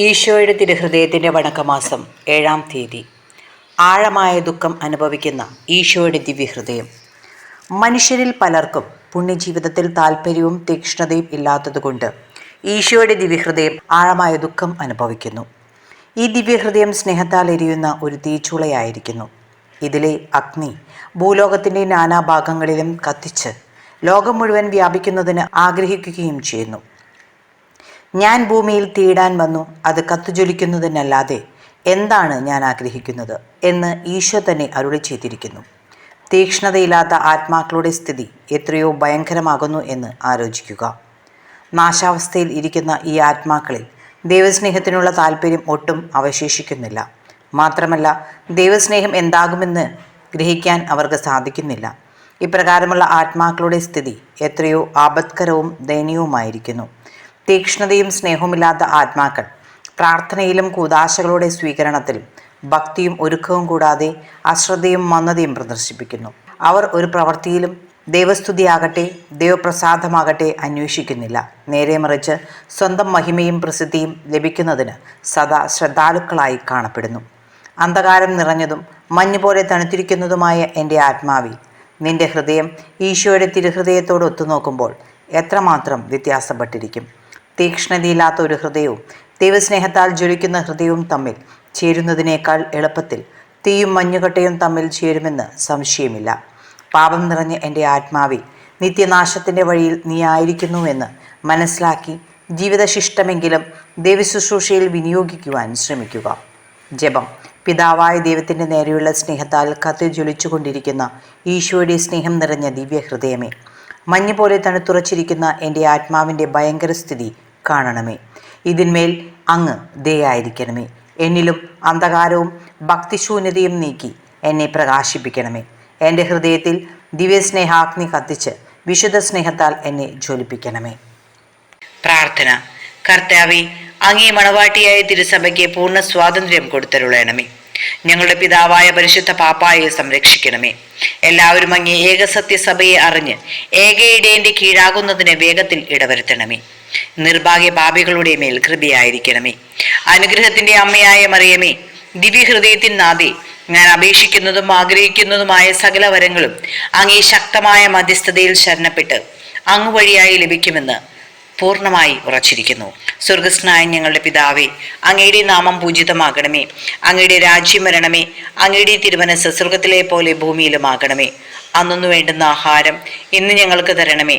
ഈശോയുടെ തിരുഹൃദയത്തിന്റെ വടക്കമാസം ഏഴാം തീയതി. ആഴമായ ദുഃഖം അനുഭവിക്കുന്ന ഈശോയുടെ ദിവ്യഹൃദയം. മനുഷ്യരിൽ പലർക്കും പുണ്യജീവിതത്തിൽ താല്പര്യവും തീക്ഷ്ണതയും ഇല്ലാത്തതുകൊണ്ട് ഈശോയുടെ ദിവ്യഹൃദയം ആഴമായ ദുഃഖം അനുഭവിക്കുന്നു. ഈ ദിവ്യഹൃദയം സ്നേഹത്താൽ എരിയുന്ന ഒരു തീച്ചുളയായിരിക്കുന്നു. ഇതിലെ അഗ്നി ഭൂലോകത്തിന്റെ നാനാഭാഗങ്ങളിലും കത്തിച്ച് ലോകം മുഴുവൻ വ്യാപിക്കുന്നതിന് ആഗ്രഹിക്കുകയും ചെയ്യുന്നു. ഞാൻ ഭൂമിയിൽ തീടാൻ വന്നു അത് കത്തുജ്വലിക്കുന്നതിനല്ലാതെ എന്താണ് ഞാൻ ആഗ്രഹിക്കുന്നത് എന്ന് ഈശോ തന്നെ അരുളി ചെയ്തിരിക്കുന്നു. തീക്ഷ്ണതയില്ലാത്ത ആത്മാക്കളുടെ സ്ഥിതി എത്രയോ ഭയങ്കരമാകുന്നു എന്ന് ആലോചിക്കുക. നാശാവസ്ഥയിൽ ഇരിക്കുന്ന ഈ ആത്മാക്കളിൽ ദൈവസ്നേഹത്തിനുള്ള താല്പര്യം ഒട്ടും അവശേഷിക്കുന്നില്ല. മാത്രമല്ല ദൈവസ്നേഹം എന്താകുമെന്ന് ഗ്രഹിക്കാൻ അവർക്ക് സാധിക്കുന്നില്ല. ഇപ്രകാരമുള്ള ആത്മാക്കളുടെ സ്ഥിതി എത്രയോ ആപത്കരവും ദയനീയവുമായിരിക്കുന്നു. തീക്ഷ്ണതയും സ്നേഹവുമില്ലാത്ത ആത്മാക്കൾ. പ്രാർത്ഥനയിലും കൂതാശകളുടെ സ്വീകരണത്തിലും ഭക്തിയും ഒരുക്കവും കൂടാതെ അശ്രദ്ധയും മന്ദതയും പ്രദർശിപ്പിക്കുന്നു. അവർ ഒരു പ്രവൃത്തിയിലും ദൈവസ്തുതിയാകട്ടെ ദൈവപ്രസാദമാകട്ടെ അന്വേഷിക്കുന്നില്ല. നേരെ മറിച്ച് സ്വന്തം മഹിമയും പ്രസിദ്ധിയും ലഭിക്കുന്നതിന് സദാ ശ്രദ്ധാലുക്കളായി കാണപ്പെടുന്നു. അന്ധകാരം നിറഞ്ഞതും മഞ്ഞുപോലെ തണുത്തിരിക്കുന്നതുമായ എന്റെ ആത്മാവി നിന്റെ ഹൃദയം ഈശോയുടെ തിരുഹൃദയത്തോട് ഒത്തുനോക്കുമ്പോൾ എത്രമാത്രം വ്യത്യാസപ്പെട്ടിരിക്കും? തീക്ഷ്ണതയില്ലാത്ത ഒരു ഹൃദയവും ദൈവസ്നേഹത്താൽ ജ്വലിക്കുന്ന ഹൃദയവും തമ്മിൽ ചേരുന്നതിനേക്കാൾ എളുപ്പത്തിൽ തീയും മഞ്ഞുകട്ടയും തമ്മിൽ ചേരുമെന്ന് സംശയമില്ല. പാപം നിറഞ്ഞ എന്റെ ആത്മാവിൽ നിത്യനാശത്തിന്റെ വഴിയിൽ നീ ആയിരിക്കുന്നുവെന്ന് മനസ്സിലാക്കി ജീവിതശിഷ്ടമെങ്കിലും ദൈവശുശ്രൂഷയിൽ വിനിയോഗിക്കുവാൻ ശ്രമിക്കുക. ജപം. പിതാവായ ദൈവത്തിന്റെ നേരെയുള്ള സ്നേഹത്താൽ കത്തി ജ്വലിച്ചുകൊണ്ടിരിക്കുന്ന ഈശോയുടെ സ്നേഹം നിറഞ്ഞ ദിവ്യഹൃദയമേ മഞ്ഞ് പോലെ തണുത്തുറച്ചിരിക്കുന്ന എന്റെ ആത്മാവിന്റെ ഭയങ്കര സ്ഥിതി കാണണമേ. ഇതിന്മേൽ അങ്ങ് ദയായിരിക്കണമേ. എന്നിലും അന്ധകാരവും ഭക്തിശൂന്യതയും നീക്കി എന്നെ പ്രകാശിപ്പിക്കണമേ. എന്റെ ഹൃദയത്തിൽ ദിവ്യസ്നേഹാഗ്നി കത്തിച്ച് വിശുദ്ധ സ്നേഹത്താൽ എന്നെ ജ്വലിപ്പിക്കണമേ. പ്രാർത്ഥന. കർത്താവെ അങ്ങേ മണവാട്ടിയായ തിരുസഭയ്ക്ക് പൂർണ സ്വാതന്ത്ര്യം കൊടുത്തരുളയണമേ ഞങ്ങളുടെ പിതാവായ പരിശുദ്ധ പാപ്പായെ സംരക്ഷിക്കണമേ. എല്ലാവരും അങ്ങേ ഏകസത്യസഭയെ അറിഞ്ഞ് ഏകയിടേന്റെ കീഴാകുന്നതിന് വേഗത്തിൽ ഇടവരുത്തണമേ. നിർഭാഗ്യ പാപികളുടെ മേൽ കൃപയായിരിക്കണമേ. അനുഗ്രഹത്തിന്റെ അമ്മയായ മറിയമേ ദിവ്യഹൃദയത്തിൻ നാദേ ഞാൻ അപേക്ഷിക്കുന്നതും ആഗ്രഹിക്കുന്നതുമായ സകല വരങ്ങളും അങ്ങേ ശക്തമായ മധ്യസ്ഥതയിൽ ശരണപ്പെട്ട് അങ്ങ് വഴിയായി ലഭിക്കുമെന്ന് പൂർണമായി ഉറച്ചിരിക്കുന്നു. സ്വർഗസ്നായ ഞങ്ങളുടെ പിതാവേ അങ്ങയുടെ നാമം പൂജിതമാകണമേ. അങ്ങയുടെ രാജ്യം വരണമേ. അങ്ങയുടെ തിരുമനസ് സ്വർഗത്തിലെ പോലെ ഭൂമിയിലുമാകണമേ. അന്നൊന്നു വേണ്ടുന്ന ആഹാരം ഇന്ന് ഞങ്ങൾക്ക് തരണമേ.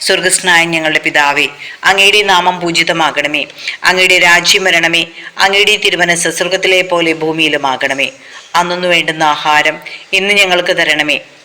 സ്വർഗസ്നായ ഞങ്ങളുടെ പിതാവേ അങ്ങയുടെ നാമം പൂജിതമാകണമേ. അങ്ങയുടെ രാജ്യം വരണമേ. അങ്ങയുടെ തിരുമനസ് സ്വർഗത്തിലെ പോലെ ഭൂമിയിലുമാകണമേ. അന്നൊന്നു വേണ്ടുന്ന ആഹാരം ഇന്ന് ഞങ്ങൾക്ക് തരണമേ.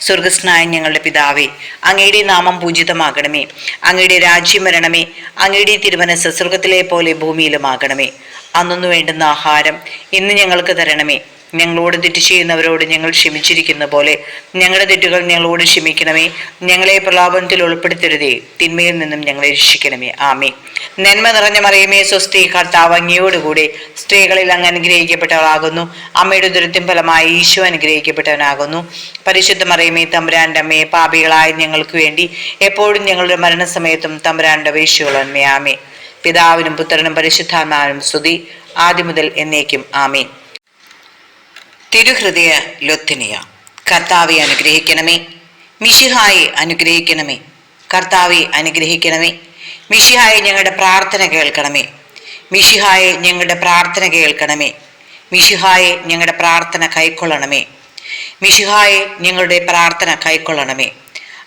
സ്വർഗസ്നായ ഞങ്ങളുടെ പിതാവേ അങ്ങയുടെ നാമം പൂജിതമാകണമേ. അങ്ങയുടെ രാജ്യം വരണമേ. അങ്ങയുടെ തിരുമനസ് സ്വർഗത്തിലെ പോലെ ഭൂമിയിലുമാകണമേ. അന്നു വേണ്ടുന്ന ആഹാരം ഇന്ന് ഞങ്ങൾക്ക് തരണമേ. ഞങ്ങളോട് തെറ്റ് ചെയ്യുന്നവരോട് ഞങ്ങൾ ക്ഷമിച്ചിരിക്കുന്ന പോലെ ഞങ്ങളുടെ തെറ്റുകൾ ഞങ്ങളോട് ക്ഷമിക്കണമേ. ഞങ്ങളെ പ്രലാപനത്തിൽ ഉൾപ്പെടുത്തരുതേ. തിന്മയിൽ നിന്നും ഞങ്ങളെ രക്ഷിക്കണമേ. ആമേ നന്മ നിറഞ്ഞ മറിയമേ സ്വസ്തി കർത്താവ് അങ്ങിയോടുകൂടി സ്ത്രീകളിൽ അങ്ങ് അനുഗ്രഹിക്കപ്പെട്ടവളാകുന്നു. അമ്മയുടെ ദുരിതം ഫലമായി ഈശോ അനുഗ്രഹിക്കപ്പെട്ടവനാകുന്നു. പരിശുദ്ധ മറിയമേ തമ്പുരാന്റെ അമ്മയെ പാപികളായ ഞങ്ങൾക്ക് വേണ്ടി എപ്പോഴും ഞങ്ങളുടെ മരണസമയത്തും തമ്പുരാന്റെ വേശുകളന്മേ ആമേ പിതാവിനും പുത്രനും പരിശുദ്ധാത്മാവിനും സ്തുതി. ആദ്യം മുതൽ എന്നേക്കും ആമേ തിരുഹൃദയ ലൊത്തിനിയ കർത്താവെ അനുഗ്രഹിക്കണമേ. മിഷിഹായെ അനുഗ്രഹിക്കണമേ. കർത്താവെ അനുഗ്രഹിക്കണമേ. മിഷിഹായെ ഞങ്ങളുടെ പ്രാർത്ഥന കേൾക്കണമേ. മിഷിഹായെ ഞങ്ങളുടെ പ്രാർത്ഥന കേൾക്കണമേ. മിഷിഹായെ ഞങ്ങളുടെ പ്രാർത്ഥന കൈക്കൊള്ളണമേ. മിഷിഹായെ ഞങ്ങളുടെ പ്രാർത്ഥന കൈക്കൊള്ളണമേ.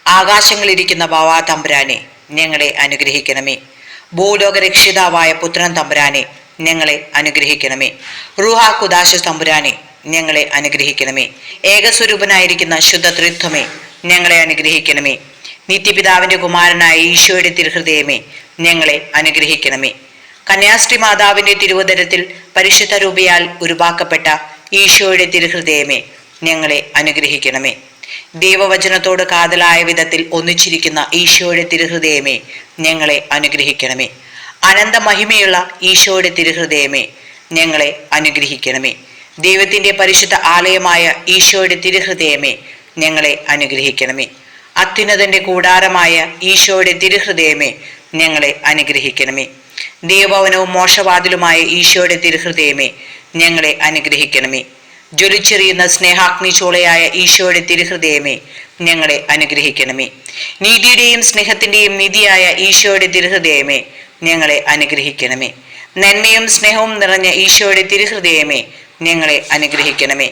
ആകാശങ്ങളിരിക്കുന്ന ബാവാ തമ്പുരാനെ ഞങ്ങളെ അനുഗ്രഹിക്കണമേ. ഭൂലോക രക്ഷിതാവായ പുത്രൻ തമ്പുരാനെ ഞങ്ങളെ അനുഗ്രഹിക്കണമേ. റുഹാ കുദാശ തമ്പുരാനെ ഞങ്ങളെ അനുഗ്രഹിക്കണമേ. ഏകസ്വരൂപനായിരിക്കുന്ന ശുദ്ധ ത്രിത്വമേ ഞങ്ങളെ അനുഗ്രഹിക്കണമേ. നിത്യപിതാവിന്റെ കുമാരനായ ഈശോയുടെ തിരുഹൃദയമേ ഞങ്ങളെ അനുഗ്രഹിക്കണമേ. കന്യാസ്ത്രീ മാതാവിന്റെ തിരുവതരത്തിൽ പരിശുദ്ധ രൂപയാൽ ഉരുവാക്കപ്പെട്ട ഈശോയുടെ തിരുഹൃദയമേ ഞങ്ങളെ അനുഗ്രഹിക്കണമേ. ദൈവവചനത്തോട് കാതലായ വിധത്തിൽ ഒന്നിച്ചിരിക്കുന്ന ഈശോയുടെ തിരുഹൃദയമേ ഞങ്ങളെ അനുഗ്രഹിക്കണമേ. അനന്ത മഹിമയുള്ള ഈശോയുടെ തിരുഹൃദയമേ ഞങ്ങളെ അനുഗ്രഹിക്കണമേ. ദൈവത്തിന്റെ പരിശുദ്ധ ആലയമായ ഈശോയുടെ തിരുഹൃദയമേ ഞങ്ങളെ അനുഗ്രഹിക്കണമേ. അത്യുന്നതന്റെ കൂടാരമായ ഈശോയുടെ തിരുഹൃദയമേ ഞങ്ങളെ അനുഗ്രഹിക്കണമേ. ദേവഭവനവും മോശവാതിലുമായ ഈശോയുടെ തിരുഹൃദയമേ ഞങ്ങളെ അനുഗ്രഹിക്കണമേ. ജ്വലിച്ചെറിയുന്ന സ്നേഹാഗ്നി ചോളയായ ഈശോയുടെ തിരുഹൃദയമേ ഞങ്ങളെ അനുഗ്രഹിക്കണമേ. നീതിയുടെയും സ്നേഹത്തിന്റെയും നിധിയായ ഈശോയുടെ തിരുഹൃദയമേ ഞങ്ങളെ അനുഗ്രഹിക്കണമേ. നന്മയും സ്നേഹവും നിറഞ്ഞ ഈശോയുടെ തിരുഹൃദയമേ ഞങ്ങളെ അനുഗ്രഹിക്കണമേ.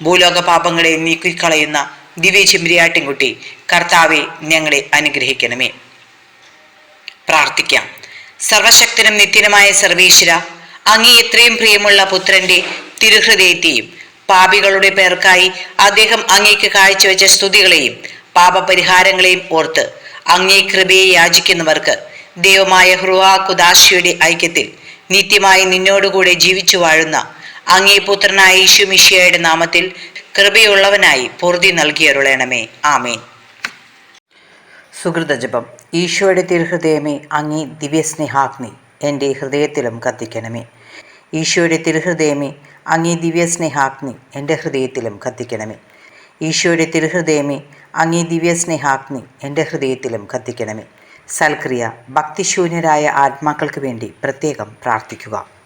ഭൂലോക പാപങ്ങളെ നീക്കിക്കളയുന്ന ദിവ്യ ചെമ്പ്രിയാട്ടിൻകുട്ടി കർത്താവെ ഞങ്ങളെ അനുഗ്രഹിക്കണമേ. പ്രാർത്ഥിക്കാം. സർവശക്തനും നിത്യനുമായ സർവീശ്വര അങ്ങേ എത്രയും പ്രിയമുള്ള പുത്രന്റെ തിരുഹൃദയത്തെയും പാപികളുടെ പേർക്കായി അദ്ദേഹം അങ്ങേക്ക് കാഴ്ചവെച്ച സ്തുതികളെയും പാപപരിഹാരങ്ങളെയും ഓർത്ത് അങ്ങേ കൃപയെ യാചിക്കുന്നവർക്ക് ദൈവമായ ഹൃഹാ കുദാശിയുടെ ഐക്യത്തിൽ നിത്യമായി നിന്നോടുകൂടെ ജീവിച്ചു വാഴുന്ന അങ്ങേ പുത്രനായ യേശു മിഷിയയുടെ നാമത്തിൽ കൃപയുള്ളവനായി പൊറുതി നൽകിയരുളയണമേ ആമേൻ. സുഹൃത ജപം. ഈശോയുടെ തിരുഹൃദയമേ അങ്ങേ ദിവ്യസ്നേഹാഗ്നി എന്റെ ഹൃദയത്തിലും കത്തിക്കണമേ. ഈശോയുടെ തിരുഹൃദയമേ അങ്ങേ ദിവ്യസ്നേഹാഗ്നി എന്റെ ഹൃദയത്തിലും കത്തിക്കണമേ. ഈശോയുടെ തിരുഹൃദയമേ അങ്ങേ ദിവ്യസ്നേഹാഗ്നി എന്റെ ഹൃദയത്തിലും കത്തിക്കണമേ. സൽക്രിയ ഭക്തിശൂന്യരായ ആത്മാക്കൾക്ക് വേണ്ടി പ്രത്യേകം പ്രാർത്ഥിക്കുക.